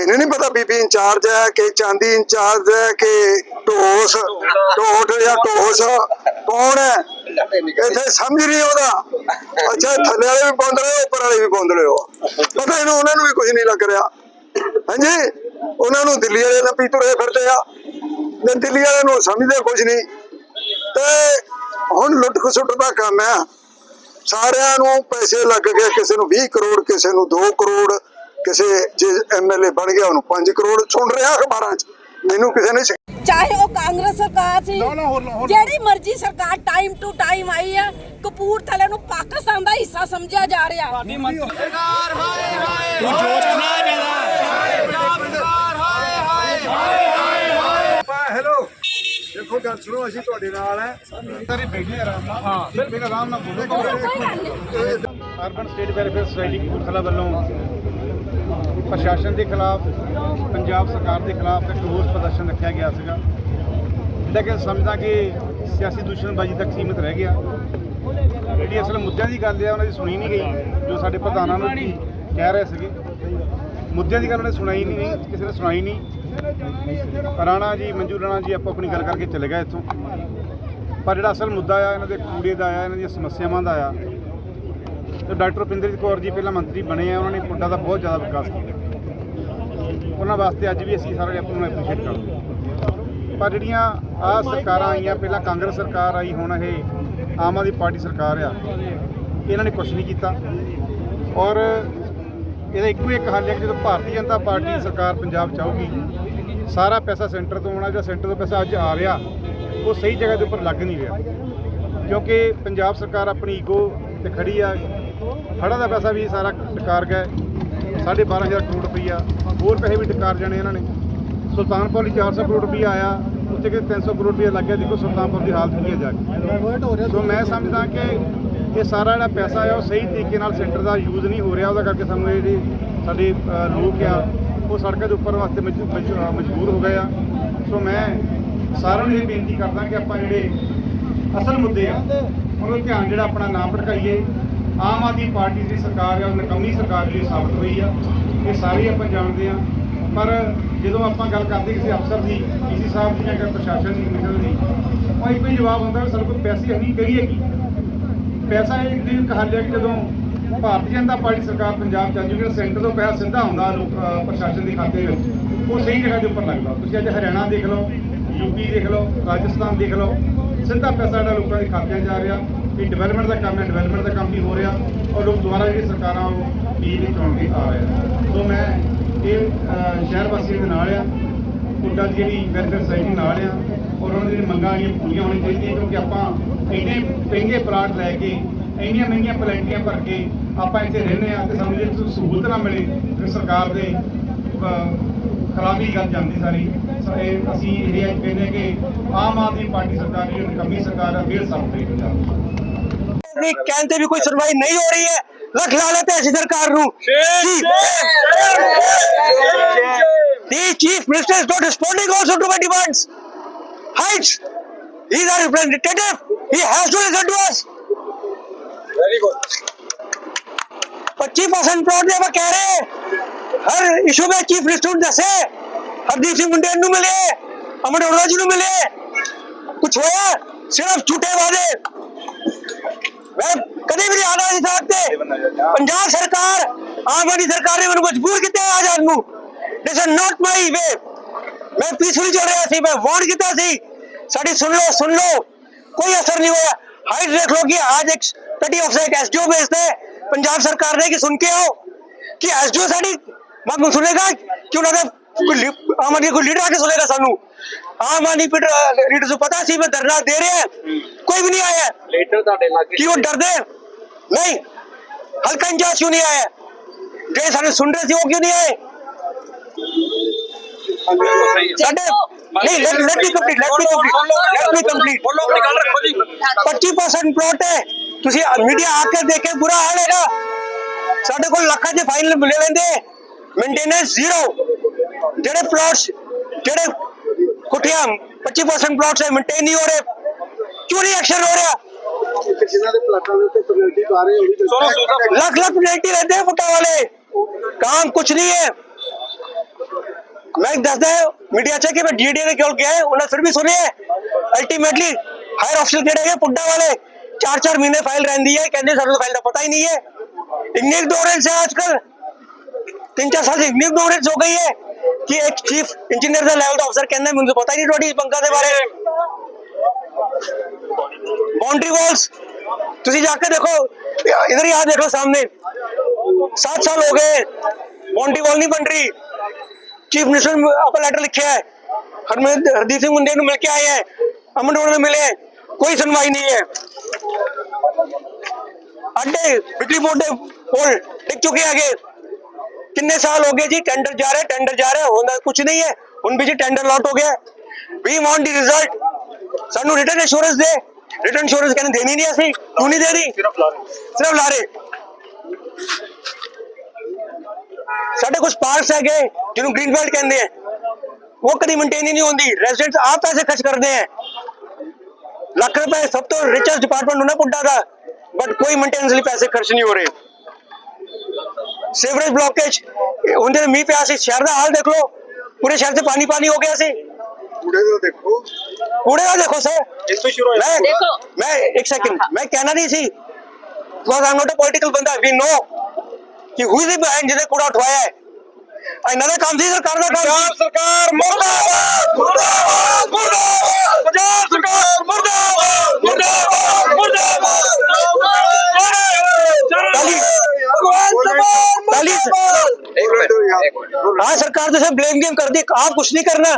ਮੈਨੂੰ ਨਹੀਂ ਪਤਾ ਬੀਬੀ ਇੰਚਾਰਜ ਹੈ ਕਿ ਚਾਂਦੀ ਇੰਚਾਰਜ ਹੈ ਕਿ ਢੋਸ ਢੋਟ ਜਾਂ ਢੋਸ, ਕੌਣ ਹੈ? ਇੱਥੇ ਸਮਝ ਨਹੀਂ ਆਉਂਦਾ। ਅੱਛਾ, ਥੱਲੇ ਵਾਲੇ ਵੀ ਪਾਉਂਦੇ ਰਹੇ ਉੱਪਰ ਵਾਲੇ ਵੀ ਪਾਉਂਦੇ ਰਹੇ ਹੋ? ਪਤਾ ਇਹਨੂੰ ਉਹਨਾਂ ਨੂੰ ਵੀ ਕੁਝ ਨਹੀਂ ਲੱਗ ਰਿਹਾ। ਹਾਂਜੀ? ਉਹਨਾਂ ਨੂੰ ਦਿੱਲੀ ਵਾਲੇ ਨਾਲ ਪੀਤਰੇ ਫਿਰਦੇ ਆ। ਤੇ ਦਿੱਲੀ ਵਾਲੇ ਨੂੰ ਸਮਝਦੇ ਕੁਝ ਨਹੀਂ ਤੇ ਹੁਣ ਲੁੱਟ ਖਸੁੱਟ ਦਾ ਕੰਮ ਹੈ। ਸਾਰਿਆਂ ਨੂੰ ਪੈਸੇ ਲੱਗ ਗਏ, ਕਿਸੇ ਨੂੰ 20 ਕਰੋੜ, ਕਿਸੇ ਨੂੰ 2 ਕਰੋੜ। ਕਿਸੇ ਜੇ ਐਮਐਲਏ ਬਣ ਗਿਆ ਉਹਨੂੰ 5 ਕਰੋੜ ਸੁਣ ਰਿਹਾ ਅਖਬਾਰਾਂ 'ਚ। ਮੈਨੂੰ ਕਿਸੇ ਨੇ ਚਾਹੇ ਉਹ ਕਾਂਗਰਸ ਸਰਕਾਰ ਸੀ। ਜਿਹੜੀ ਮਰਜ਼ੀ ਸਰਕਾਰ ਟਾਈਮ ਟੂ ਟਾਈਮ ਆਈ ਹੈ ਕਪੂਰਥਲੇ ਨੂੰ ਪਾਕਿਸਤਾਨ ਦਾ ਹਿੱਸਾ ਸਮਝਿਆ ਜਾ ਰਿਹਾ। ਹੈਲੋ ਦੇਖੋ ਗੱਲ ਸੁਣੋ ਅਸੀਂ ਤੁਹਾਡੇ ਨਾਲ ਹੈ ਸਾਰੇ ਬੈਠੇ ਆਰਾਮ ਨਾਲ। ਹਾਂ ਬਿਲਕੁਲ। ਆਰਾਮ ਨਾਲ ਬੋਲੋ। Urban state welfare society Kapurthala ਵੱਲੋਂ ਪ੍ਰਸ਼ਾਸਨ ਦੇ ਖਿਲਾਫ, ਪੰਜਾਬ ਸਰਕਾਰ ਦੇ ਖਿਲਾਫ ਇੱਕ ਰੋਸ ਪ੍ਰਦਰਸ਼ਨ ਰੱਖਿਆ ਗਿਆ ਸੀਗਾ। ਜਿਹੜਾ ਕਿ ਸਮਝਦਾ ਕਿ ਸਿਆਸੀ ਦੁਸ਼ਮਣਬਾਜ਼ੀ ਤੱਕ ਸੀਮਿਤ ਰਹਿ ਗਿਆ। ਜਿਹੜੀ ਅਸਲ ਮੁੱਦਿਆਂ ਦੀ ਗੱਲ ਹੈ ਉਹਨਾਂ ਦੀ ਸੁਣੀ ਨਹੀਂ ਗਈ, ਜੋ ਸਾਡੇ ਪ੍ਰਧਾਨਾਂ ਨੂੰ ਕਹਿ ਰਹੇ ਸੀਗੇ। ਮੁੱਦਿਆਂ ਦੀ ਗੱਲ ਉਹਨੇ ਸੁਣਾਈ ਨਹੀਂ, ਕਿਸੇ ਨੇ ਸੁਣਾਈ ਨਹੀਂ। ਰਾਣਾ ਜੀ, ਮੰਜੂ ਰਾਣਾ ਜੀ ਆਪਾਂ ਆਪਣੀ ਗੱਲ ਕਰਕੇ ਚਲੇ ਗਏ ਇੱਥੋਂ। ਪਰ ਜਿਹੜਾ ਅਸਲ ਮੁੱਦਾ ਆ, ਇਹਨਾਂ ਦੇ ਕੂੜੇ ਦਾ ਆ, ਇਹਨਾਂ ਦੀਆਂ ਸਮੱਸਿਆਵਾਂ ਦਾ ਆ, ਤੇ ਡਾਕਟਰ ਰੁਪਿੰਦਰਜੀਤ ਕੌਰ ਜੀ ਪਹਿਲਾਂ ਮੰਤਰੀ ਬਣੇ ਆ, ਉਹਨਾਂ ਨੇ ਪੁੱਡਾ ਦਾ ਬਹੁਤ ਜ਼ਿਆਦਾ ਵਿਕਾਸ ਕੀਤਾ। ਉਹਨਾਂ ਵਾਸਤੇ ਅੱਜ ਵੀ ਅਸੀਂ ਸਾਰੇ ਆਪਾਂ ਨੂੰ ਐਪਰੀਸ਼ੀਏਟ ਕਰਦੇ ਪਰ ਜਿਹੜੀਆਂ ਆ ਸਰਕਾਰਾਂ ਆਈਆਂ, ਪਹਿਲਾਂ ਕਾਂਗਰਸ ਸਰਕਾਰ ਆਈ, ਹੁਣ ਇਹ ਆਮ ਆਦਮੀ ਪਾਰਟੀ ਸਰਕਾਰ ਆ, ਇਹਨਾਂ ਨੇ ਕੁਝ ਨਹੀਂ ਕੀਤਾ। ਔਰ ਇਹਦਾ ਇੱਕੋ ਇੱਕ ਹੱਲ ਹੈ ਕਿ ਜਦੋਂ ਭਾਰਤੀ ਜਨਤਾ ਪਾਰਟੀ ਦੀ ਸਰਕਾਰ ਪੰਜਾਬ ਚ ਆਊਗੀ, ਸਾਰਾ ਪੈਸਾ ਸੈਂਟਰ ਤੋਂ ਆਉਣਾ ਜਾਂ ਸੈਂਟਰ ਤੋਂ ਪੈਸਾ ਅੱਜ ਆ ਰਿਹਾ, ਉਹ ਸਹੀ ਜਗ੍ਹਾ ਦੇ ਉੱਪਰ ਲੱਗ ਨਹੀਂ ਰਿਹਾ। ਕਿਉਂਕਿ ਪੰਜਾਬ ਸਰਕਾਰ ਆਪਣੀ ਈਗੋ ਤੇ ਖੜੀ ਆ, ਹੜ੍ਹਾਂ ਦਾ ਪੈਸਾ ਵੀ ਸਾਰਾ ਟਕਾਰ ਗਿਆ, ਸਾਢੇ 12000 ਕਰੋੜ ਰੁਪਈਆ ਹੋਰ ਪੈਸੇ ਵੀ ਟਕਾਰ ਜਾਣੇ ਇਹਨਾਂ ਨੇ। ਸੁਲਤਾਨਪੁਰ ਲਈ 400 ਕਰੋੜ ਰੁਪਈਆ ਆਇਆ, ਉੱਥੇ ਕਿ 300 ਕਰੋੜ ਰੁਪਈਆ ਲੱਗਿਆ ਦੇਖੋ ਸੁਲਤਾਨਪੁਰ ਦੀ ਹਾਲਤ ਕੀ ਹੈ ਜਾ ਕੇ। ਸੋ ਮੈਂ ਸਮਝਦਾ ਕਿ ਇਹ ਸਾਰਾ ਜਿਹੜਾ ਪੈਸਾ ਆ, ਉਹ ਸਹੀ ਤਰੀਕੇ ਨਾਲ ਸੈਂਟਰ ਦਾ ਯੂਜ਼ ਨਹੀਂ ਹੋ ਰਿਹਾ, ਉਹਦਾ ਕਰਕੇ ਸਾਨੂੰ ਇਹ ਜਿਹੜੇ ਸਾਡੇ ਲੋਕ ਆ, ਉਹ ਸੜਕਾਂ ਦੇ ਉੱਪਰ ਵਾਸਤੇ ਮਜ- ਮਜਬੂਰ ਹੋ ਗਏ ਆ। ਸੋ ਮੈਂ ਸਾਰਿਆਂ ਨੂੰ ਇਹ ਬੇਨਤੀ ਕਰਦਾ ਕਿ ਆਪਾਂ ਜਿਹੜੇ ਅਸਲ ਮੁੱਦੇ ਆ, ਉਹਨਾਂ ਨੂੰ ਧਿਆਨ ਜਿਹੜਾ ਆਪਣਾ ਨਾ ਭਟਕਾਈਏ ਆਮ ਆਦਮੀ ਪਾਰਟੀ ਦੀ ਸਰਕਾਰ ਆ, ਉਹ ਨਕਮੀ ਸਰਕਾਰ ਜਿਹੜੀ ਸਾਬਤ ਹੋਈ ਆ। ਇਹ ਸਾਰੇ ਆਪਾਂ ਜਾਣਦੇ ਆ ਪਰ ਜਦੋਂ ਆਪਾਂ ਗੱਲ ਕਰਦੇ ਕਿਸੇ ਅਫਸਰ ਦੀ, ਕਿਸੇ ਸਾਹਿਬ ਦੀ ਜਾਂ ਫਿਰ ਪ੍ਰਸ਼ਾਸਨ ਦੀ ਕਮਿਸ਼ਨਰ ਦੀ, ਉਹ ਇੱਕੋ ਹੀ ਜਵਾਬ ਹੁੰਦਾ ਵੀ ਸਾਡੇ ਕੋਲ ਪੈਸੇ ਨਹੀਂ ਕਰੀਏ ਕੀ ਪੈਸਾ ਇੱਕ ਦਿਨ ਹੱਲ ਕਿ ਜਦੋਂ ਭਾਰਤੀ ਜਨਤਾ ਪਾਰਟੀ ਸਰਕਾਰ ਪੰਜਾਬ ਚ ਆਜੂ ਜਿਹੜਾ ਸੈਂਟਰ ਤੋਂ ਪੈਸਾ ਸਿੱਧਾ ਹੁੰਦਾ ਲੋਕ ਪ੍ਰਸ਼ਾਸਨ ਦੇ ਖਾਤੇ ਵਿੱਚ। ਉਹ ਸਹੀ ਜਗ੍ਹਾ ਦੇ ਉੱਪਰ ਲੱਗਦਾ। ਤੁਸੀਂ ਅੱਜ ਹਰਿਆਣਾ ਦੇਖ ਲਓ ਯੂਪੀ ਦੇਖ ਲਓ, ਰਾਜਸਥਾਨ ਦੇਖ ਲਓ, ਸਿੱਧਾ ਪੈਸਾ ਜਿਹੜਾ ਲੋਕਾਂ ਦੇ ਖਾਤਿਆਂ ਜਾ ਰਿਹਾ। ਇਹ ਡਿਵੈਲਪਮੈਂਟ ਦਾ ਕੰਮ ਹੈ ਡਿਵੈਲਪਮੈਂਟ ਦਾ ਕੰਮ ਵੀ ਹੋ ਰਿਹਾ। ਔਰ ਲੋਕ ਦੁਬਾਰਾ ਜਿਹੜੀ ਸਰਕਾਰਾਂ ਉਹ ਬਿਜਲੀ ਚੁਣ ਕੇ ਆ ਰਿਹਾ। ਸੋ ਮੈਂ ਇਹ ਸ਼ਹਿਰ ਵਾਸੀਆਂ ਦੇ ਨਾਲ ਆ। ਪੁੱਡਾ ਦੀ ਜਿਹੜੀ ਵੈਲਫੇਅਰ ਸੁਸਾਇਟੀ ਨਾਲ ਆ, ਔਰ ਉਹਨਾਂ ਦੀਆਂ ਮੰਗਾਂ ਜਿਹੜੀਆਂ ਪੂਰੀਆਂ ਹੋਣੀਆਂ ਚਾਹੀਦੀਆਂ, ਕਿਉਂਕਿ ਆਪਾਂ ਇੰਨੇ ਮਹਿੰਗੇ ਪਲਾਟ ਲੈ ਕੇ, ਇੰਨੀਆਂ ਮਹਿੰਗੀਆਂ ਪਲੈਂਟੀਆਂ ਭਰ ਕੇ ਆਪਾਂ ਇੱਥੇ ਰਹਿੰਦੇ ਆ ਤੇ ਸਾਨੂੰ ਜੇ ਸਹੂਲਤ ਨਾ ਮਿਲੇ ਤੇ ਸਰਕਾਰ ਦੇ ਖਰਾਬੀ ਗੱਲ ਜਾਂਦੀ ਸਾਰੀ। ਅਸੀਂ ਇਹ ਕਹਿੰਦੇ ਹਾਂ ਕਿ ਆਮ ਆਦਮੀ ਪਾਰਟੀ ਸਰਕਾਰ ਜਿਹੜੀ ਨਕਮੀ ਸਰਕਾਰ ਆ, ਫੇਰ ਸਾਫ਼ ਕਰੀ ਪੰਜਾਬ ਵੀ ਕਹਿੰਦੇ ਵੀ ਕੋਈ ਸੁਣਵਾਈ ਨਹੀਂ ਹੋ ਰਹੀ ਹੈ। ਲੱਖ ਲਾ ਲੈਤੇ ਅਸੀਂ ਸਰਕਾਰ ਨੂੰ The chief minister is not responding also to my demands. Heights. He is our representative. He has to listen to us. Very good 25% plot ਦੇ ਆਪਾਂ ਕਹਿ ਰਹੇ ਹਰ ਇਸ਼ੂ ਵਿੱਚ ਚੀਫ ਮਿਨਿਸਟਰ ਨੂੰ ਦੱਸੇ ਹਰਦੀਪ ਸਿੰਘ ਮੁੰਡੇ ਨੂੰ ਮਿਲੇ ਅਮਰ ਅਰੋੜਾ ਜੀ ਨੂੰ ਮਿਲੇ ਕੁਝ ਹੋਇਆ ਸਿਰਫ ਝੂਠੇ ਵਾਅਦੇ ਮੈਂ ਕਦੇ ਵੀ ਨਹੀਂ ਆਣਾ ਸੀ ਸਾਥ ਤੇ। ਪੰਜਾਬ ਸਰਕਾਰ ਆਮ ਆਦਮੀ ਸਰਕਾਰ ਨੇ ਮੈਨੂੰ ਮਜਬੂਰ ਕੀਤਾ ਆ ਜਾਣ ਨੂੰ। ਦਿਸ ਇਜ਼ ਨਾਟ ਮਾਈ ਵੇ ਮੈਂ ਪੀਸਫੁਲੀ ਚੱਲ ਰਿਹਾ ਸੀ ਮੈਂ ਵਾਰਨ ਕੀਤਾ ਸੀ। ਸਾਡੀ ਸੁਣ ਲਓ ਸੁਣ ਲਓ। ਕੋਈ ਅਸਰ ਨਹੀਂ ਹੋਇਆ। ਹਾਈਟ ਦੇਖ ਲਓ ਕਿ ਅੱਜ ਇੱਕ ਪੈਟੀ ਅਫਸਰ ਐਸਡੀਓ ਭੇਜਦੇ ਪੰਜਾਬ ਸਰਕਾਰ ਨੇ ਕਿ ਸੁਣ ਕੇ ਆਓ ਕਿ ਐਸਡੀਓ ਸਾਡੀ ਮੰਗ ਸੁਣੇਗਾ ਕਿ ਉਹਨਾਂ ਦਾ ਆਮ ਆਦਮੀ ਕੋਈ ਲੀਡਰ ਆ ਕੇ ਸੁਣੇਗਾ ਸਾਨੂੰ। ਆਮ ਆਦਮੀ ਲੀਡਰ ਨੂੰ ਪਤਾ ਸੀ ਮੈਂ ਧਰਨਾ ਦੇ ਰਿਹਾ। ਕੋਈ ਵੀ ਨਹੀਂ ਆਇਆ। ਲੀਡਰ ਤੁਹਾਡੇ ਲਾਗੇ ਕਿਉਂ ਡਰਦੇ। ਨਹੀਂ ਹਲਕਾ ਇੰਚਾਰਜ ਕਿਉਂ ਨਹੀਂ ਆਇਆ ਜਿਹੜੇ ਸਾਨੂੰ ਸੁਣ ਰਹੇ ਸੀ ਉਹ ਕਿਉਂ ਨਹੀਂ ਆਏ ਸਾਡੇ ਨਹੀਂ let let me complete let me complete let me complete ਬੋਲੋ ਆਪਣੀ ਗੱਲ ਰੱਖੋ ਜੀ 25% ਪਲੋਟ ਹੈ ਤੁਸੀਂ ਮੀਡੀਆ ਆ ਕੇ ਦੇਖੇ ਬੁਰਾ ਹਾਲ ਹੈਗਾ ਸਾਡੇ ਕੋਲ ਲੱਖਾਂ ਦੇ ਫਾਈਲ ਮਿਲੇ ਲੈਂਦੇ ਮੇਨਟੇਨੈਂਸ ਜ਼ੀਰੋ ਜਿਹੜੇ ਪਲੋਟਸ ਜਿਹੜੇ ਕੁੱਟੀਆਂ 25% ਪਲੋਟਸ ਹੈ ਮੇਨਟੇਨ ਨਹੀਂ ਹੋ ਰਹੇ ਕਿਉਂ ਨਹੀਂ ਐਕਸ਼ਨ ਹੋ ਰਿਹਾ ਜਿਨ੍ਹਾਂ ਦੇ ਪਲਾਟਾਂ ਦੇ ਉੱਤੇ ਕਮਿਊਨਿਟੀ ਪਾ ਰਹੇ ਹੋਣੀ ਸੁਣੋ ਸੁਣੋ ਲੱਖ ਲੱਖ पेनल्टी रहते हैं फुटा वाले काम कुछ नहीं है ਮੈਂ ਦੱਸਦਾ ਮੀਡੀਆ ਚ ਕਿ ਮੈਂ ਡੀਡੀ ਦੇ ਕੋਲ ਗਿਆ ਉਹਨਾਂ ਫਿਰ ਵੀ ਸੁਣਿਆ ਅਲਟੀਮੇਟਲੀ ਹਾਇਰ ਅਫਸਰ ਜਿਹੜੇ ਹੈ ਪੁੱਡਾ ਵਾਲੇ 4-4 ਮਹੀਨੇ ਫਾਈਲ ਰਹਿੰਦੀ ਹੈ ਕਹਿੰਦੇ ਸਾਨੂੰ ਫਾਈਲ ਦਾ ਪਤਾ ही नहीं है इतनी इग्नोरेंस है आजकल तीन चार साल से इतनी इग्नोरेंस हो गई है कि एक चीफ इंजीनियर ਦਾ ਲੈਵਲ ਦਾ ਅਫਸਰ ਕਹਿੰਦਾ ਮੈਨੂੰ ਪਤਾ ਹੀ ਨਹੀਂ ਤੁਹਾਡੀ ਪੰਗਾ ਦੇ ਬਾਰੇ बाउंड्री वॉल्स ਤੁਸੀਂ ਜਾ ਕੇ ਦੇਖੋ इधर ही आ देखो सामने सात साल हो गए बाउंड्री वॉल नहीं बन रही चीफ मिनिस्टर ने आपका लेटर लिखा है हरमंद हरदीप सिंह मुंडे मिल के आए हैं अमन रोड में मिले हैं। कोई सुनवाई नहीं है अड्डे बिजली बोर्ड ਦੇ पोल टिक चुके हैं आगे कितने साल हो गए जी टेंडर जा रहे टेंडर जा रहे होना कुछ नहीं है ਹੁਣ ਵੀ ਜੀ ਟੈਂਡਰ ਲੌਟ ਹੋ ਗਿਆ ਵੀ ਵਾਂਟ ਦੀ ਰਿਜ਼ਲਟ ਸਾਨੂੰ ਰਿਟਰਨ ਅਸ਼ੋਰੈਂਸ ਦੇ ਰਿਟਰਨ ਅਸ਼ੋਰੈਂਸ ਕਹਿੰਦੇ ਦੇਣੀ ਨਹੀਂ ਅਸੀਂ ਕਿਉਂ ਨਹੀਂ ਦੇ ਰਹੀ? ਸਿਰਫ ਲਾ ਰਹੇ ਸਿਰਫ ਲਾ ਰਹੇ ਸਾਡੇ ਕੁਝ ਪਾਰਕਸ ਹੈਗੇ ਜਿਹਨੂੰ ਗ੍ਰੀਨ ਬੈਲਟ ਕਹਿੰਦੇ ਆ। ਉਹ ਕਦੀ ਮੇਨਟੇਨ ਹੀ ਨਹੀਂ ਹੁੰਦੀ। ਰੈਜ਼ੀਡੈਂਟਸ ਆਪ ਪੈਸੇ ਖਰਚ ਕਰਦੇ ਆ। ਲੱਖ ਰੁਪਏ ਸਭ ਤੋਂ ਰਿਚੈਸਟ ਡਿਪਾਰਟਮੈਂਟ ਹੁੰਦਾ ਪੁੱਡਾ ਦਾ। ਬਟ ਕੋਈ ਮੇਨਟੇਨੈਂਸ ਲਈ ਪੈਸੇ ਖਰਚ ਨਹੀਂ ਹੋ ਰਹੇ। ਸੀਵਰੇਜ ਬਲੌਕੇਜ ਹੁੰਦੇ ਮੀਂਹ ਪਿਆ ਸੀ। ਸ਼ਹਿਰ ਦਾ ਹਾਲ ਦੇਖ ਲਓ। ਪੂਰੇ ਸ਼ਹਿਰ 'ਚ ਪਾਣੀ ਪਾਣੀ ਹੋ ਗਿਆ ਸੀ। ਕੂੜੇ ਦਾ ਦੇਖੋ। ਕੂੜੇ ਦਾ ਦੇਖੋ ਸਰ ਇੱਥੋਂ ਸ਼ੁਰੂ ਹੋਇਆ मैं देखो। मैं एक सेकंड मैं कहना नहीं सी because I am not a political बंदा वी नो कि हु इज द बहन जिसने कूड़ा उठवाया है ਇਹਨਾਂ ਦਾ ਕੰਮ ਸੀ ਸਰਕਾਰ ਦਾ ਕੰਮ ਪੰਜਾਬ ਸਰਕਾਰ ਮੁਰਦਾਬਾਦ ਮੁਰਦਾਬਾਦ ਮੁਰਦਾਬਾਦ ਪੰਜਾਬ ਸਰਕਾਰ ਮੁਰਦਾਬਾਦ ਮੁਰਦਾਬਾਦ हाँ सरकार ने ब्लेम गेम कर दी। आप कुछ नहीं करना।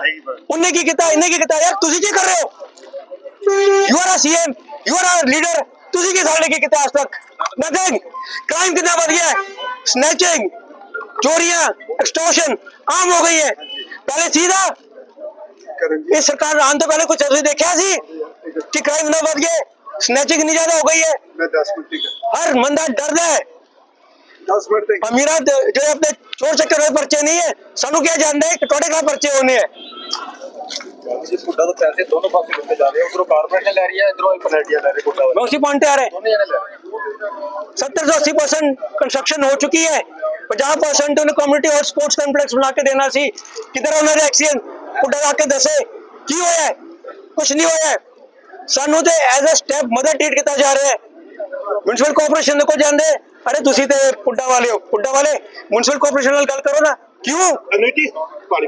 उन्हें की किता इन्हें की किता यार तुझे की कर रहे हो? You are are CM you are are leader तुझे की सामने की किता आज तक नथिंग क्राइम कितना बढ़ गया है? स्नैचिंग चोरिया एक्सटोशन आम हो गई है। पहले सीधा ये सरकार आम तो पहले कुछ देखा सी कि क्राइम ना बढ़ गए स्नैचिंग नहीं ज़्यादा हो गई है। हर बंदा डर रहा है। 10 ਮਿੰਟ ਤੱਕ अमीरा जो अपने चोर चक्कर में पर्चे नहीं है सानू क्या जानते हैं कि टोटे का पर्चे होने हैं ਜੀ ਪੁੱਡਾ ਤੋਂ ਪੈਸੇ ਦੋਨੋਂ ਪਾਸੇ ਲੁੱਟੇ ਜਾ ਰਹੇ ਉਧਰੋਂ ਕਾਰਪੋਰੇਸ਼ਨ ਲੈ ਰਹੀ ਹੈ ਇਧਰੋਂ ਪਲੇਟੀਆਂ ਲੈ ਰਹੀ ਪੁੱਡਾ मैं उसी पॉइंट पे आ रहे ਦੋਨੇ ਜਣੇ ਲੈ ਰਹੇ सत्तर से अस्सी परसेंट कंस्ट्रक्शन हो चुकी है पचास परसेंट उन्हें कम्युनिटी और स्पोर्ट्स कॉम्प्लेक्स बना के देना सी किधर उन्होंने एक्सीडेंट पुट्टा आके दसे की होया है कुछ नहीं होया है ਸਾਨੂੰ ਤੇ as a stepmother treat ਕੀਤਾ ਜਾ ਰਿਹਾ ਹੈ ਮਿਊਨਿਸਪਲ ਕਾਰਪੋਰੇਸ਼ਨ ਦੇ ਕੋਲ ਜਾਂਦੇ। ਅਰੇ ਤੁਸੀਂ ਤੇ ਪੁੱਡਾ ਵਾਲੇ ਹੋ। ਪੁੱਡਾ ਵਾਲੇ ਮਿਊਨਿਸਪਲ ਕਾਰਪੋਰੇਸ਼ਨ ਨਾਲ ਗੱਲ ਕਰੋ ਨਾ। ਕਿਉਂ? ਕਮੇਟੀ ਪਾਣੀ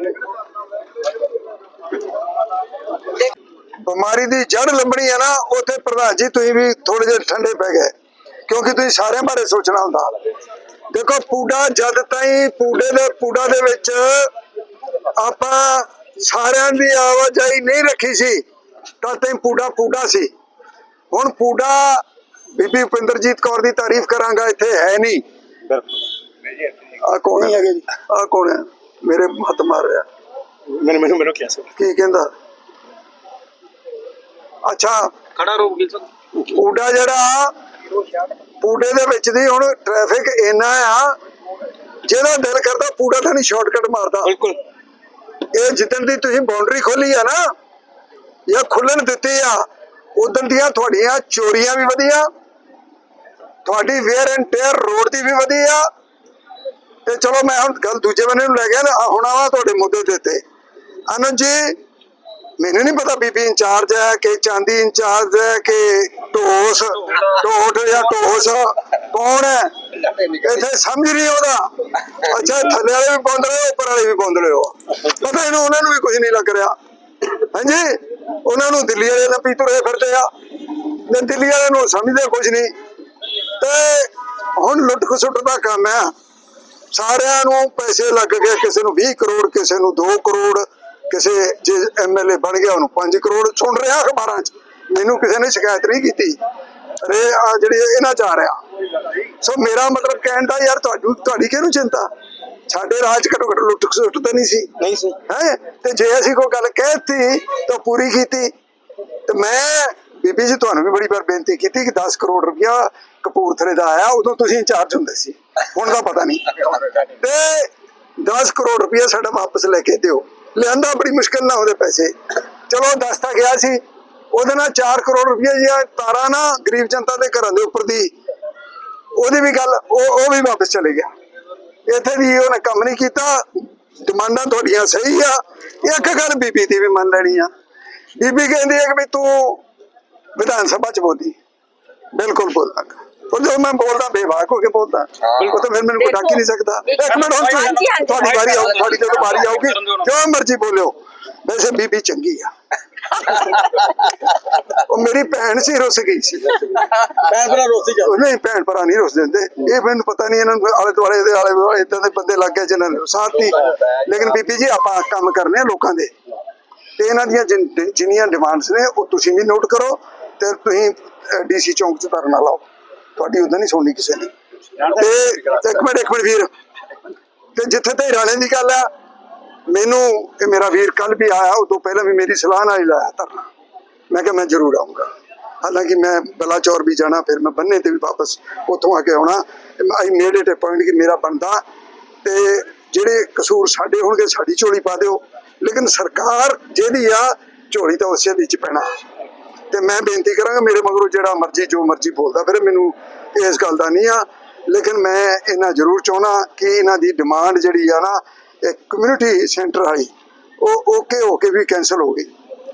ਬਿਮਾਰੀ ਦੀ ਜੜ ਲੰਬਣੀ ਹੈ ਨਾ ਉੱਥੇ ਪ੍ਰਧਾਨ ਜੀ ਤੁਸੀਂ ਵੀ ਥੋੜੇ ਜਿਹੇ ਠੰਡੇ ਪੈ ਗਏ। ਕਿਉਂਕਿ ਤੁਸੀਂ ਸਾਰਿਆਂ ਬਾਰੇ ਸੋਚਣਾ ਹੁੰਦਾ। ਦੇਖੋ ਪੂਡਾ ਜਦ ਤਾਈਂ ਪੂਡੇ ਦੇ ਪੂਡਾ ਦੇ ਵਿੱਚ ਆਪਾਂ ਸਾਰਿਆਂ ਦੀ ਆਵਾਜਾਈ ਨਹੀਂ ਰੱਖੀ ਸੀ ਤਾਂ ਤਾਈਂ ਪੂਡਾ ਪੂਡਾ ਸੀ। ਹੁਣ ਪੂਡਾ ਬੀਬੀ ਉਪਿੰਦਰਜੀਤ ਕੌਰ ਦੀ ਤਾਰੀਫ ਕਰਾਂਗਾ ਇੱਥੇ ਹੈ ਨਹੀਂ। ਆ ਕੌਣ ਹੈ? ਆ ਕੌਣ ਹੈ? ਮੇਰੇ ਹੱਥ ਮਾਰ ਰਿਹਾ। ਮੈਨੂੰ ਮੈਨੂੰ ਮੈਨੂੰ ਕਿਹਾ ਸੀ। ਕੀ ਕਹਿੰਦਾ? ਅੱਛਾ। ਖੜਾ ਰੋਕ ਗਿਲ ਸਰ ਪੂਡਾ ਜਿਹੜਾ ਪੂਡੇ ਦੇ ਵਿੱਚ ਦੀ ਹੁਣ ਟ੍ਰੈਫਿਕ ਇੰਨਾ ਆ ਜਿਹਦਾ ਦਿਲ ਕਰਦਾ ਪੂਡਾ ਤਾਂ ਨਹੀਂ ਸ਼ਾਰਟਕਟ ਮਾਰਦਾ। ਬਿਲਕੁਲ। ਇਹ ਜਿੱਦਣ ਦੀ ਤੁਸੀਂ ਬਾਉਂਡਰੀ ਖੋਲੀ ਆ ਨਾ ਜਾਂ ਖੁੱਲਣ ਦਿੱਤੀ ਆ ਉਦੋਂ ਦੀਆਂ ਤੁਹਾਡੀਆਂ ਚੋਰੀਆਂ ਵੀ ਵਧੀਆਂ ਤੁਹਾਡੀ ਵੇਅਰ ਐਂਡ ਟੇਅਰ ਰੋਡ ਦੀ ਵੀ ਵਧੀ ਆ। ਤੇ ਚਲੋ ਮੈਂ ਹੁਣ ਗੱਲ ਦੂਜੇ ਬੰਨੇ ਨੂੰ ਲੈ ਗਿਆ ਨਾ ਹੁਣ ਆਵਾ ਤੁਹਾਡੇ ਮੁੱਦੇ ਦੇ ਉੱਤੇ। ਅਨੰਦ ਜੀ, ਮੈਨੂੰ ਨਹੀਂ ਪਤਾ ਬੀਬੀ ਇੰਚਾਰਜ ਹੈ ਕਿ ਚਾਂਦੀ ਇੰਚਾਰਜ ਹੈ ਕਿ ਢੋਸ ਢੋਟ ਜਾਂ ਢੋਸ, ਕੌਣ ਹੈ? ਇੱਥੇ ਸਮਝ ਨਹੀਂ ਉਹਦਾ ਅੱਛਾ, ਥੱਲੇ ਵਾਲੇ ਵੀ ਪਾਉਂਦੇ ਰਹੇ ਉੱਪਰ ਵਾਲੇ ਵੀ ਪਾਉਂਦੇ ਰਹੇ ਹੋ? ਪਤਾ ਇਹਨੂੰ, ਉਹਨਾਂ ਨੂੰ ਵੀ ਕੁਝ ਨਹੀਂ ਲੱਗ ਰਿਹਾ। ਹਾਂਜੀ, ਉਹਨਾਂ ਨੂੰ ਦਿੱਲੀ ਵਾਲੇ ਨਾਲ ਪੀ ਤੁਰੇ ਫਿਰਦੇ ਆ। ਦਿੱਲੀ ਵਾਲਿਆਂ ਨੂੰ ਸਮਝਦੇ ਕੁਝ ਨਹੀਂ। ਤੇ ਹੁਣ ਲੁੱਟ ਖਸੁੱਟ ਦਾ ਕੰਮ ਹੈ। ਸਾਰਿਆਂ ਨੂੰ ਪੈਸੇ ਲੱਗ ਗਏ ਕਿਸੇ ਨੂੰ 20 ਕਰੋੜ ਕਿਸੇ ਨੂੰ 2 ਕਰੋੜ ਕਿਸੇ ਜੇ ਐਮਐਲਏ ਬਣ ਗਿਆ ਉਹਨੂੰ 5 ਕਰੋੜ। ਸੁਣ ਰਿਹਾ ਅਖਬਾਰਾਂ 'ਚ ਮੈਨੂੰ ਕਿਸੇ ਨੇ ਸ਼ਿਕਾਇਤ ਨਹੀਂ ਕੀਤੀ। ਅਰੇ ਆ ਜਿਹੜੀ ਇਹਨਾਂ 'ਚ ਆ ਰਿਹਾ। ਸੋ ਮੇਰਾ ਮਤਲਬ ਕਹਿਣ ਦਾ ਯਾਰ ਤੁਹਾਨੂੰ ਤੁਹਾਡੀ ਕਿਹਨੂੰ ਚਿੰਤਾ? ਸਾਡੇ ਰਾਜ ਘੱਟੋ ਘੱਟ ਲੁੱਟ ਖਸੁੱਟ ਤਾਂ ਨਹੀਂ ਸੀ। ਨਹੀਂ ਸੀ। ਹੈ? ਤੇ ਜੇ ਅਸੀਂ ਕੋਈ ਗੱਲ ਕਹਿਤੀ ਤਾਂ ਪੂਰੀ ਕੀਤੀ। ਤੇ ਮੈਂ ਬੀਬੀ ਜੀ, ਤੁਹਾਨੂੰ ਵੀ ਬੜੀ ਵਾਰ ਬੇਨਤੀ ਕੀਤੀ ਕਿ 10 ਕਰੋੜ ਰੁਪਇਆ ਕਪੂਰਥਲੇ ਦਾ ਆਇਆ, ਉਦੋਂ ਤੁਸੀਂ ਇੰਚਾਰਜ ਹੁੰਦੇ ਸੀ। ਹੁਣ ਦਾ ਪਤਾ ਨਹੀਂ। ਤੇ 10 ਕਰੋੜ ਰੁਪਇਆ ਸਾਡਾ ਵਾਪਸ ਲੈ ਕੇ ਦਿਓ। ਲਿਆਂਦਾ ਬੜੀ ਮੁਸ਼ਕਲ ਨਾਲ ਉਹਦੇ ਪੈਸੇ। ਚਲੋ, ਦੱਸ ਗਿਆ ਸੀ। ਉਹਦੇ ਨਾਲ 4 ਕਰੋੜ ਰੁਪਇਆ ਜੀ ਤਾਰਾ ਨਾ ਗਰੀਬ ਜਨਤਾ ਦੇ ਘਰਾਂ ਦੇ ਉੱਪਰ ਦੀ, ਉਹਦੀ ਵੀ ਗੱਲ, ਉਹ ਉਹ ਵੀ ਵਾਪਸ ਚਲੇ ਗਿਆ। ਇੱਥੇ ਵੀ ਉਹਨੇ ਕੰਮ ਨਹੀਂ ਕੀਤਾ। ਡਿਮਾਂਡਾਂ ਤੁਹਾਡੀਆਂ ਸਹੀ ਆ। ਇੱਕ ਗੱਲ ਬੀਬੀ ਦੀ ਵੀ ਮੰਨ ਲੈਣੀ ਆ। ਬੀਬੀ ਕਹਿੰਦੀ ਹੈ ਕਿ ਵੀ ਤੂੰ ਵਿਧਾਨ ਸਭਾ ਚ ਬੋਲੀ। ਬਿਲਕੁਲ ਬੋਲਦਾ। ਉਹ ਜਦੋਂ ਮੈਂ ਬੋਲਦਾ ਬੇਵਾਕ ਹੋ ਕੇ ਬੋਲਦਾ। ਉਹ ਤਾਂ ਫਿਰ ਮੈਨੂੰ ਕੋਈ ਡੱਕ ਹੀ ਨਹੀਂ ਸਕਦਾ। ਇੱਕ ਮਿੰਟ ਹੁਣ ਤੁਸੀਂ-। ਤੁਹਾਡੀ ਵਾਰੀ ਆਉ ਤੁਹਾਡੀ ਜਦੋਂ ਵਾਰੀ ਆਊਗੀ ਜੋ ਮਰਜ਼ੀ ਬੋਲਿਓ। ਵੈਸੇ ਬੀਬੀ ਚੰਗੀ ਆ। ਉਹ ਮੇਰੀ ਭੈਣ ਸੀ ਰੁੱਸ ਗਈ ਸੀ। ਭੈਣ ਭਰਾ ਰੋਸੀ ਜਾ ਉਹ ਨਹੀਂ ਭੈਣ ਭਰਾ ਨਹੀਂ ਰੁੱਸ ਦਿੰਦੇ। ਇਹ ਮੈਨੂੰ ਪਤਾ ਨਹੀਂ ਇਹਨਾਂ ਨੂੰ ਆਲੇ ਦੁਆਲੇ ਦੇ ਆਲੇ ਦੁਆਲੇ ਇਦਾਂ ਦੇ ਬੰਦੇ ਲੱਗ ਗਏ ਜਿਨ੍ਹਾਂ ਨੇ ਸਾਥੀ ਲੇਕਿਨ ਬੀਬੀ ਜੀ ਆਪਾਂ ਕੰਮ ਕਰਨੇ ਆ ਲੋਕਾਂ ਦੇ। ਤੇ ਇਹਨਾਂ ਦੀਆਂ ਜਿਨ- ਜਿੰਨੀਆਂ ਡਿਮਾਂਡਸ ਨੇ ਉਹ ਤੁਸੀਂ ਵੀ ਨੋਟ ਕਰੋ। ਤੇ ਤੁਸੀਂ ਡੀਸੀ ਚੌਂਕ 'ਚ ਧਰਨਾ ਲਾਓ। ਤੁਹਾਡੀ ਉਦੋਂ ਨਹੀਂ ਸੁਣਨੀ ਕਿਸੇ ਨੇ। ਤੇ ਇੱਕ ਮਿੰਟ ਇੱਕ ਮਿੰਟ ਵੀਰ। ਤੇ ਜਿੱਥੇ ਤੇ ਰਾਣੇ ਦੀ ਗੱਲ ਆ, ਮੈਨੂੰ ਇਹ ਮੇਰਾ ਵੀਰ ਕੱਲ ਵੀ ਆਇਆ, ਉਹ ਪਹਿਲਾਂ ਵੀ ਮੇਰੀ ਸਲਾਹ ਨਾਲ ਹੀ ਲਾਇਆ ਧਰਨਾ। ਮੈਂ ਕਿਹਾ ਮੈਂ ਜ਼ਰੂਰ ਆਉਂਗਾ ਹਾਲਾਂਕਿ ਮੈਂ ਬਲਾਚੌਰ ਵੀ ਜਾਣਾ, ਫਿਰ ਮੈਂ ਬੰਨੇ ਤੇ ਵੀ ਵਾਪਸ ਉੱਥੋਂ ਆ ਕੇ ਆਉਣਾ। ਆਈ ਮੇਡ ਇਟ ਅ ਕਿ ਮੇਰਾ ਬਣਦਾ। ਤੇ ਜਿਹੜੇ ਕਸੂਰ ਸਾਡੇ ਹੋਣਗੇ, ਸਾਡੀ ਝੋਲੀ ਪਾ ਦਿਓ। ਲੇਕਿਨ ਸਰਕਾਰ ਜਿਹਦੀ ਆ, ਝੋਲੀ ਤਾਂ ਉਸੇ ਵਿੱਚ ਪੈਣਾ। ਤੇ ਮੈਂ ਬੇਨਤੀ ਕਰਾਂਗਾ ਮੇਰੇ ਮਗਰੋਂ ਜਿਹੜਾ ਮਰਜ਼ੀ ਜੋ ਮਰਜ਼ੀ ਬੋਲਦਾ ਫਿਰ ਮੈਨੂੰ ਇਸ ਗੱਲ ਦਾ ਨਹੀਂ ਆ। ਲੇਕਿਨ ਮੈਂ ਇਹਨਾਂ ਜ਼ਰੂਰ ਚਾਹਣਾ ਕਿ ਇਹਨਾਂ ਦੀ ਡਿਮਾਂਡ ਜਿਹੜੀ ਆ ਨਾ ਇੱਕ ਕਮਿਊਨਿਟੀ ਸੈਂਟਰ ਆਈ ਉਹ ਓਕੇ ਹੋ ਕੇ ਵੀ ਕੈਨਸਲ ਹੋ ਗਈ।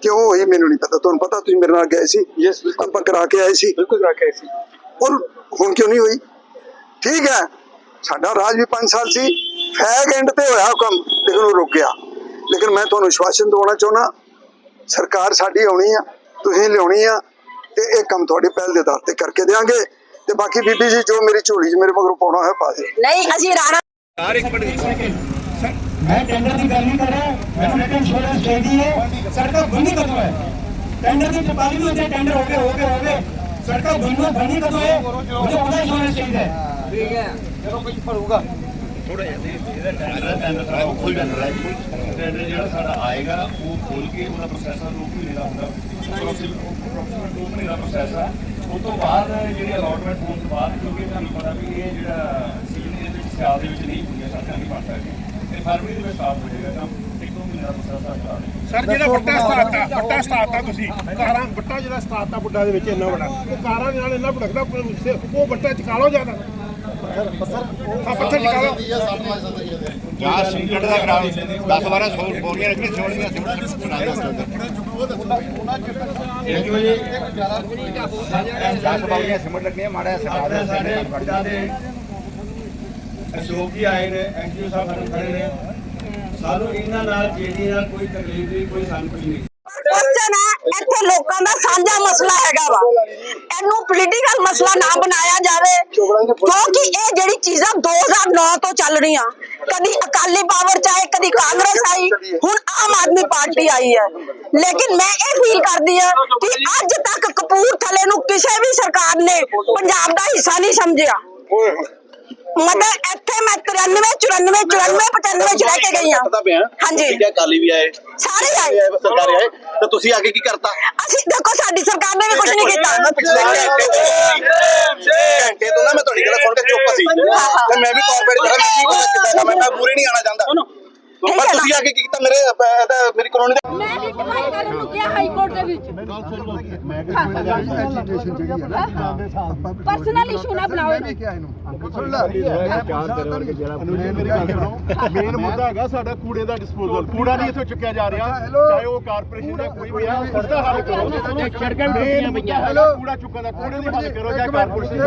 ਕਿਉਂ? ਹੋਈ ਮੈਨੂੰ ਨਹੀਂ ਪਤਾ। ਤੁਹਾਨੂੰ ਪਤਾ ਤੁਸੀਂ ਮੇਰੇ ਨਾਲ ਗਏ ਸੀ। ਯੈਸ ਬਿਲਕੁਲ। ਆਪਾਂ ਕਰਾ ਕੇ ਆਏ ਸੀ। ਬਿਲਕੁਲ ਰੱਖਿਆ ਸੀ। ਔਰ ਹੁਣ ਕਿਉਂ ਨਹੀਂ ਹੋਈ? ਠੀਕ ਹੈ। ਸਾਡਾ ਰਾਜ ਵੀ 5 ਸਾਲ ਸੀ। ਫੈਗ ਐਂਡ ਤੇ ਹੋਇਆ ਕੰਮ ਲੇਕਿਨ ਉਹ ਰੁਕ ਗਿਆ। ਲੇਕਿਨ ਮੈਂ ਤੁਹਾਨੂੰ ਵਿਸ਼ਵਾਸਨ ਦਿਵਾਉਣਾ ਚਾਹੁੰਦਾ ਸਰਕਾਰ ਸਾਡੀ ਆਉਣੀ ਆ। ਤੁਸੀਂ ਲਿਆਉਣੀ ਆ ਤੇ ਇਹ ਕੰਮ ਤੁਹਾਡੇ ਪਹਿਲ ਦੇ ਆਧਾਰ ਤੇ ਕਰਕੇ ਦੇਵਾਂਗੇ ਤੇ ਬਾਕੀ ਬੀਬੀ ਜੀ ਜੋ ਮੇਰੀ ਝੋਲੀ 'ਚ ਮੇਰੇ ਮਗਰੋਂ ਪਾਉਣਾ ਹੋਇਆ ਪਾ ਦੇ ਨਹੀਂ ਅਸੀਂ ਰਾਣਾ ਮੈਂ ਟੈਂਡਰ ਦੀ ਗੱਲ ਨਹੀਂ ਕਰ ਰਿਹਾ। ਮੈਨੂੰ ਰੇਟ ਇੰਸ਼ੋਰੈਂਸ ਚਾਹੀਦੀ ਹੈ। ਸੜਕਾਂ ਬੰਦੀ ਕਦੋਂ ਹੈ? ਟੈਂਡਰ ਦੀ ਟਪਾਲੀ ਵੀ ਹੁੰਦੀ ਹੈ ਟੈਂਡਰ ਹੋ ਗਏ ਹੋ ਗਏ ਹੋ ਗਏ। ਸੜਕਾਂ ਬੰਦੀ ਬੰਦੀ ਕਦੋਂ ਹੈ? ਉਹਦਾ ਇੰਸ਼ੋਰੈਂਸ ਚਾਹੀਦਾ ਹੈ। ਟੈਂਡਰ ਜਿਹੜਾ ਸਾਡਾ ਆਏਗਾ ਉਹ ਖੋਲ ਕੇ ਉਹਦਾ ਪ੍ਰੋਸੈਸ ਆ ਰੋਕ ਲੈਣਾ ਹੁੰਦਾ। ਰੋਕ ਲੈਣਾ ਪ੍ਰੋਸੈਸ ਆ। ਉਸ ਤੋਂ ਬਾਅਦ ਜਿਹੜੀ ਅਲਾਟਮੈਂਟ ਹੋਣ ਤੋਂ ਬਾਅਦ ਕਿਉਂਕਿ ਤੁਹਾਨੂੰ ਪਤਾ ਵੀ ਇਹ ਜਿਹੜਾ ਸੀਜ਼ਨ ਇਹਦੇ ਵਿੱਚ ਸਿਆਲ ਦੇ ਵਿੱਚ ਨਹੀਂ ਹੁੰਦੀਆਂ ਸੜਕਾਂ ਨਹੀਂ ਬਣ ਸਕਦੀਆਂ ਤੇ ਫਰਵਰੀ ਦੇ ਵਿੱਚ ਸਟਾਰਟ ਹੋ ਜਾਏਗਾ ਕੰਮ। ਇੱਕ ਦੋ ਮਹੀਨੇ ਦਾ ਪ੍ਰੋਸੈਸ ਆ ਸਟਾਰਟ ਸਰ ਜਿਹੜਾ ਵੱਟਾ ਸਟਾਤਾ ਵੱਟਾ ਸਟਾਤਾ ਤੁਸੀਂ। ਕਾਰਾਂ ਵੱਟਾ ਜਿਹੜਾ ਸਟਾਤਾ ਬੁੱਢਾ ਦੇ ਵਿੱਚ ਇੰਨਾ ਵੱਡਾ। ਉਹ ਕਾਰਾਂ ਦੇ ਨਾਲ ਇੰਨਾ ਭੜਕਦਾ ਉਹ ਵੱਟਾ ਚਕਾ ਲਓ ਜ਼ਿਆਦਾ। ਹਾਂ ਪੱਥਰ ਚਕਾ ਲਓ। ਜਾਂ ਸਿੰਗੜ ਦਾ ਕਰਾਓ 10 12 ਸੌ ਬੋਰੀਆਂ ਰੱਖੀਆਂ ਛੋੜੀਆਂ ਸਿਮਟ ਬਣਾ ਦੇ ਇੱਕ ਵਜੇ 10 ਬੋਰੀਆਂ ਸਿਮਟ ਲੱਗੀਆਂ ਮਾੜਾ ਦੇ ਸਾਡੇ ਕਰਦੇ ਅਸ਼ੋਕ ਜੀ ਆਏ ਨੇ ਐਨਜੀਓ ਸਾਹਿਬ ਸਾਡੇ ਖੜੇ ਨੇ। ਸਾਨੂੰ ਇਹਨਾਂ ਨਾਲ ਜਿਹੜੀ ਨਾਲ ਕੋਈ ਤਕਲੀਫ ਨਹੀਂ ਕੋਈ ਸਾਨੂੰ ਕੁਝ ਨਹੀਂ। ਕੁਐਸਚਨ ਹੈ ਇੱਥੇ ਲੋਕਾਂ ਦਾ ਸਾਂਝਾ ਮਸਲਾ ਹੈਗਾ ਵਾ। ਇਹਨੂੰ ਪੋਲੀਟੀਕਲ ਮਸਲਾ ਨਾ ਬਣਾਇਆ ਜਾਵੇ ਕਿਉਂਕਿ ਇਹ ਜਿਹੜੀ ਚੀਜ਼ਾਂ 2009 ਤੋਂ ਚੱਲ ਰਹੀਆਂ ਕਦੀ ਅਕਾਲੀ ਪਾਵਰ ਚ ਆਏ ਕਦੀ ਕਾਂਗਰਸ ਆਈ। ਹੁਣ ਆਮ ਆਦਮੀ ਪਾਰਟੀ ਆਈ ਹੈ। ਲੇਕਿਨ ਮੈਂ ਇਹ ਫੀਲ ਕਰਦੀ ਹਾਂ ਕਿ ਅੱਜ ਤੱਕ ਕਪੂਰਥਲੇ ਨੂੰ ਕਿਸੇ ਵੀ ਸਰਕਾਰ ਨੇ ਪੰਜਾਬ ਦਾ ਹਿੱਸਾ ਨਹੀਂ ਸਮਝਿਆ। ਮਤਲਬ ਇੱਥੇ ਮੈਂ 93 94 94 95 ਚ ਰਹਿ ਕੇ ਗਈ ਹਾਂ। ਹਾਂਜੀ। ਠੀਕ ਕਾਲੀ ਵੀ ਆਏ। ਸਾਰੇ ਆਏ। ਸਰਕਾਰ ਆਏ। ਤਾਂ ਤੁਸੀਂ ਆ ਕੇ ਕੀ ਕਰਤਾ? ਅਸੀਂ ਦੇਖੋ ਸਾਡੀ ਸਰਕਾਰ ਨੇ ਵੀ ਕੁਝ ਨਹੀਂ ਕੀਤਾ। ਪਿਛਲੇ ਘੰਟੇ ਤੋਂ ਘੰਟੇ ਤੋਂ ਨਾ ਮੈਂ ਤੁਹਾਡੀ ਗੱਲ ਸੁਣ ਕੇ ਚੁੱਪ ਸੀ। ਤੇ ਮੈਂ ਵੀ ਕਾਰਪੋਰੇਟ ਕਰਾਂ ਮੈਂ ਨਹੀਂ ਆਣਾ ਚਾਹੁੰਦਾ ਪਰ ਹੈ ਨਾ? ਤੁਸੀਂ ਆ ਕੇ ਕੀ ਕੀਤਾ? ਮੇਰੇ ਅਹ, ਇਹਦਾ ਮੇਰੀ ਕਲੋਨੀ ਦਾ ਮੈਂ ਰਿਟਵਾਈ ਕਰਨ ਨੂੰ ਕਿਹਾ ਹਾਈ ਕੋਰਟ ਦੇ ਵਿੱਚ। ਪਰਸਨਲ ਇਸ਼ੂ ਨਾ ਬਣਾਓ ਮੇਨ ਮੁੱਦਾ ਹੈਗਾ ਸਾਡਾ ਕੂੜੇ ਦਾ ਡਿਸਪੋਜ਼ਲ ਕੂੜਾ ਨਹੀਂ ਇੱਥੋਂ ਚੁੱਕਿਆ ਜਾ ਰਿਹਾ। ਚਾਹੇ ਉਹ ਕਾਰਪੋਰੇਸ਼ਨ ਦਾ ਕੋਈ ਵੀ ਆ ਉਸ ਦਾ ਹੱਲ ਕਰੋ। ਸੜਕਾਂ ਟੁੱਟੀਆਂ ਪਈਆਂ ਕੂੜਾ ਚੁੱਕਣ ਦਾ। ਕੂੜੇ ਦੀ ਹੱਲ ਕਰੋ ਜਾਂ ਕਾਰਪੋਰੇਸ਼ਨ ਦਾ।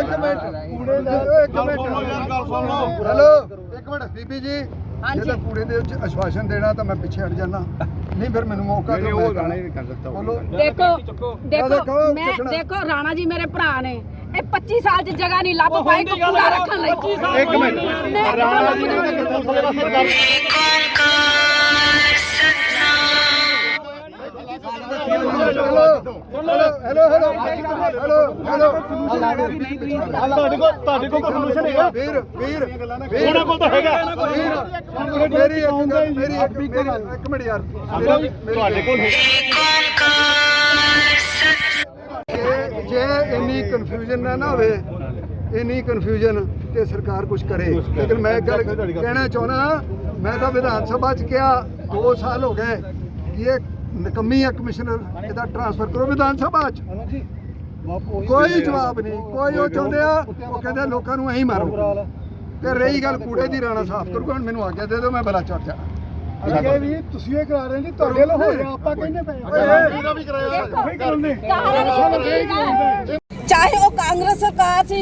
ਇੱਕ ਮਿੰਟ। ਕੂੜੇ ਦਾ ਇੱਕ ਸੁਣ ਯਾਰ ਗੱਲ ਸੁਣ ਲਓ। ਹੈਲੋ। ਇੱਕ ਮਿੰਟ ਬੀਬੀ ਜੀ। ਜੇ ਤਾਂ ਕੂੜੇ ਦੇ ਵਿੱਚ ਆਸ਼ਵਾਸਨ ਦੇਣਾ ਤਾਂ ਮੈਂ ਪਿੱਛੇ ਹਟ ਜਾਣਾ ਨਹੀਂ ਫਿਰ ਮੈਨੂੰ ਮੌਕਾ ਦਿਓ ਉਹ ਗਾਣੇ ਨਹੀਂ ਕਰ ਸਕਦਾ ਬੋਲੋ। ਦੇਖੋ ਦੇਖੋ, ਮੈਂ। ਦੇਖੋ ਰਾਣਾ ਜੀ ਮੇਰੇ ਭਰਾ ਨੇ। ਇਹ 25 ਸਾਲ ਚ ਜਗ੍ਹਾ ਨਹੀਂ ਲੱਭ ਪਾਏ ਕੋ ਕੂੜਾ ਰੱਖਣ ਲਈ। ਇੱਕ ਮਿੰਟ। ਰਾਣਾ ਜੀ ਨੇ ਪਾਸੇ ਗੱਲ ਹੈਲੋ ਹੈਲੋ ਹੈਲੋ ਹੈਲੋ ਤੁਹਾਡੇ ਕੋਲ ਤੁਹਾਡੇ ਕੋਲ ਸੋਲੂਸ਼ਨ ਹੈਗਾ ਵੀਰ ਵੀਰ ਉਹਨਾਂ ਕੋਲ ਤਾਂ ਹੈਗਾ ਵੀਰ ਮੇਰੀ ਇੱਕ ਗੱਲ ਮੇਰੀ ਇੱਕ ਮੇਰੀ ਇੱਕ ਮਿੰਟ ਯਾਰ ਤੁਹਾਡੇ ਕੋਲ ਜੇ ਇੰਨੀ ਕਨਫਿਊਜ਼ਨ ਨਾ ਨਾ ਹੋਵੇ ਇੰਨੀ ਕਨਫਿਊਜ਼ਨ ਤੇ ਸਰਕਾਰ ਕੁਝ ਕਰੇ ਲੇਕਿਨ ਮੈਂ ਇੱਕ ਗੱਲ ਕਹਿਣਾ ਚਾਹੁੰਦਾ ਮੈਂ ਤਾਂ ਵਿਧਾਨ ਸਭਾ ਚ ਕਿਹਾ 2 ਸਾਲ ਹੋ ਗਏ ਕਿ ਇਹ ਨਕਮੀ ਆ ਕਮਿਸ਼ਨਰ ਇਹਦਾ ਟ੍ਰਾਂਸਫਰ ਕਰੋ ਵਿਧਾਨ ਸਭਾ ਚ। ਕੋਈ ਜਵਾਬ ਨਹੀਂ ਕੋਈ ਉਹ ਚਾਹੁੰਦੇ ਆ ਉਹ ਕਹਿੰਦੇ ਲੋਕਾਂ ਨੂੰ ਐਂ ਮਾਰੋ। ਤੇ ਰਹੀ ਗੱਲ ਕੂੜੇ ਦੀ ਰਾਣਾ ਸਾਫ਼ ਕਰੂਗਾ ਹੁਣ ਮੈਨੂੰ ਆਗਿਆ ਦੇ ਦਿਓ ਮੈਂ ਬਲਾ ਚੜ ਜਾਣਾ। ਅੱਗੇ ਵੀ ਤੁਸੀਂ ਇਹ ਕਰਾ ਰਹੇ ਜੀ ਤੁਹਾਡੇ ਹੋ ਰਿਹਾ ਆਪਾਂ ਕਹਿੰਦੇ ਪਏ ਇਹਦਾ ਵੀ ਕਰਾਇਆ ਚਾਹੇ ਉਹ ਕਾਂਗਰਸ ਸਰਕਾਰ ਸੀ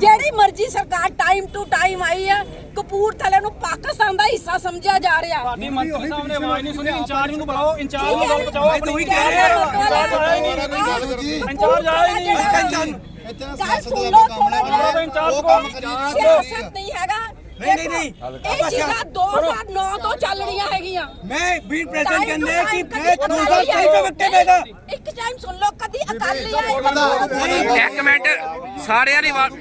ਜਿਹੜੀ ਮਰਜ਼ੀ ਸਰਕਾਰ ਟਾਈਮ ਟੂ ਟਾਈਮ ਆਈ ਆ ਕਪੂਰਥਲੇ ਨੂੰ ਪਾਕਿਸਤਾਨ ਦਾ ਹਿੱਸਾ ਸਮਝਿਆ ਜਾ ਰਿਹਾ। ਸਾਡੀ ਮੰਤਰੀ ਸਾਹਿਬ ਨਹੀਂ ਨਹੀਂ ਨਹੀਂ ਇਹ ਚੀਜ਼ਾਂ 2009 ਤੋਂ ਚੱਲ ਰਹੀਆਂ ਹੈਗੀਆਂ। ਮੈਂ ਵੀਰ ਪ੍ਰੈਜ਼ੀਡੈਂਟ ਕਹਿੰਦੇ ਕਿ ਮੈਂ 2027 ਦਾ ਵਕਤ ਦੇਗਾ ਇੱਕ ਟਾਈਮ ਸੁਣ ਲਓ ਅਕਾਲੀ ਆਏ ਇੱਕ ਮਿੰਟ ਸਾਰਿਆਂ ਦੀ ਆਵਾਜ਼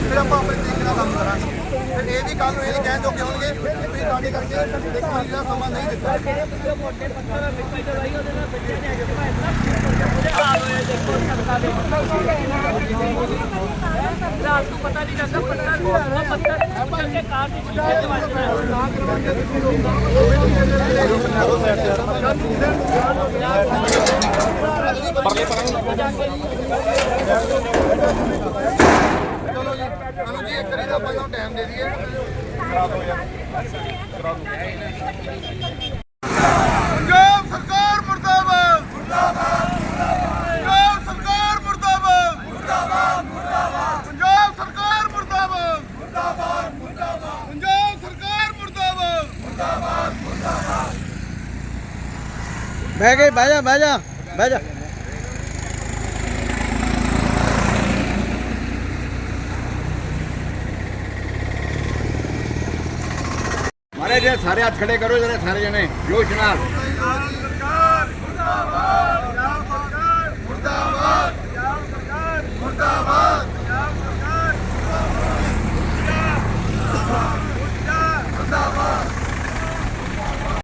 ਫਿਰ ਆਪਾਂ ਆਪਣੇ ਤਰੀਕੇ ਨਾਲ ਕੰਮ ਕਰਾਂਗੇ ਤੇ ਇਹ ਵੀ ਕੱਲ ਨੂੰ ਇਹ ਨਹੀਂ ਕਹਿਣ ਜੋਗੇ ਹੋਣਗੇ ਵੀ ਸਾਡੇ ਕਰਕੇ ਇੱਕ ਵਾਰੀ ਦਾ ਸਮਾਂ ਨਹੀਂ ਦਿੱਤਾ ਚਲੋ ਜੀ ਸਾਨੂੰ ਜੀ ਇੱਕ ਵਾਰੀ ਦਾ ਆਪਾਂ ਨੂੰ ਮੈਨੂੰ ਜੀ ਇੱਕ ਦਾ ਪਹਿਲਾਂ ਟਾਈਮ ਦੇ ਦਈਏ। ਕਰਾ ਦੋ ਯਾਰ ਕਰਾ ਦੋ ਪੰਜਾਬ ਸਰਕਾਰ ਮੁਰਦਾਬਾਦ ਮੁਰਦਾਬਾਦ ਪੰਜਾਬ ਸਰਕਾਰ ਮੁਰਦਾਬਾਦ। ਮੁਰਦਾਬਾਦ ਮੁਰਦਾਬਾਦ। ਪੰਜਾਬ ਸਰਕਾਰ ਮੁਰਦਾਬਾਦ। ਮੁਰਦਾਬਾਦ ਮੁਰਦਾਬਾਦ ਪੰਜਾਬ ਸਰਕਾਰ ਮੁਰਦਾਬਾਦ ਮੁਰਦਾਬਾਦ ਮੁਰਦਾਬਾਦ। ਬਹਿ ਗਏ ਬਹਿ ਜਾ ਬਹਿ ਜਾ ਬਹਿ ਜਾ। ਸਾਰੇ ਹੱਥ ਖੜੇ ਕਰੋ ਜਰਾ ਸਾਰੇ ਜਣੇ ਜੋਸ਼